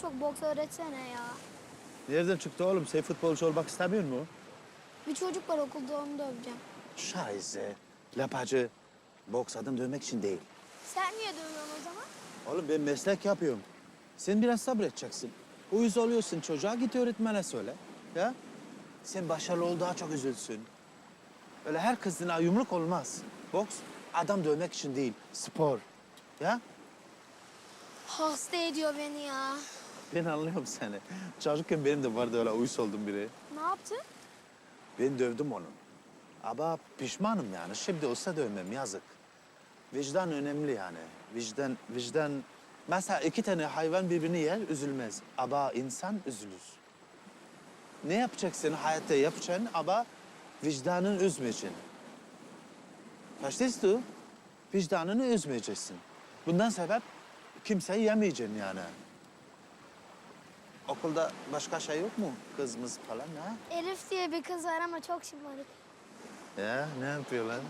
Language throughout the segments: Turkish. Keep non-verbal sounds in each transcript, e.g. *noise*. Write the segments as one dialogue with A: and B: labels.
A: boks öğretsene ya.
B: Nereden çıktı oğlum? Sen futbolcu olmak istemiyor mu?
A: Bir çocuk var okulda onu döveceğim.
B: Şahise. Lapacı. Boks adam dövmek için değil.
A: Sen niye dövüyorsun o zaman?
B: Oğlum ben meslek yapıyorum. Sen biraz sabredeceksin. Uyuz oluyorsun çocuğa git öğretmene söyle. Ya? Sen başarılı ol daha çok üzülsün. Öyle her kızına yumruk olmaz. Boks adam dövmek için değil, spor. Ya?
A: Hasta ediyor beni ya. *laughs*
B: Ben anlıyorum seni. Çocukken benim de vardı öyle uyuz oldum biri.
A: Ne yaptı?
B: Ben dövdüm onu. Ama pişmanım yani. Şimdi olsa dövmem yazık. Vicdan önemli yani. Vicdan, vicdan... Mesela iki tane hayvan birbirini yer, üzülmez. Ama insan üzülür. Ne yapacaksın hayatta yapacaksın ama vicdanın üzmeyeceksin. Verstehst du? Vicdanını üzmeyeceksin. Bundan sebep kimseyi yemeyeceksin yani. Okulda başka şey yok mu? Kızımız falan ha?
A: Elif diye bir kız var ama çok şımarık.
B: Ya ne yapıyor lan?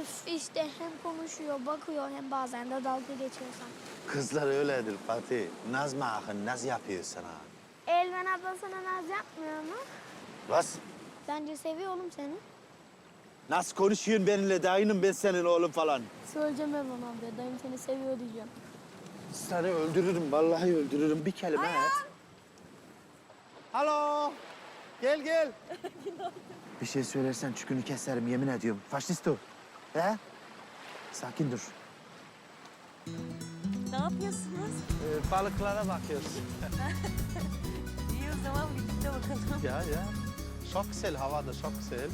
A: Üf işte hem konuşuyor, bakıyor hem bazen de dalga geçiyor sana.
B: Kızlar öyledir Fatih. Naz mı naz yapıyor sana.
A: Elven abla sana naz yapmıyor mu?
B: Bas.
A: Bence seviyor oğlum seni.
B: Nasıl konuşuyorsun benimle? Dayınım ben senin oğlum falan.
A: Söyleyeceğim Elvan abla, dayım seni seviyor diyeceğim.
B: Seni öldürürüm, vallahi öldürürüm. Bir kelime et. Alo. Gel gel. *laughs* bir şey söylersen çükünü keserim yemin ediyorum. Faşist o. He? Sakin dur.
C: Ne yapıyorsunuz?
B: Ee, balıklara bakıyoruz. *laughs*
C: İyi o zaman birlikte bakalım.
B: ya ya. Çok güzel, hava da çok güzel.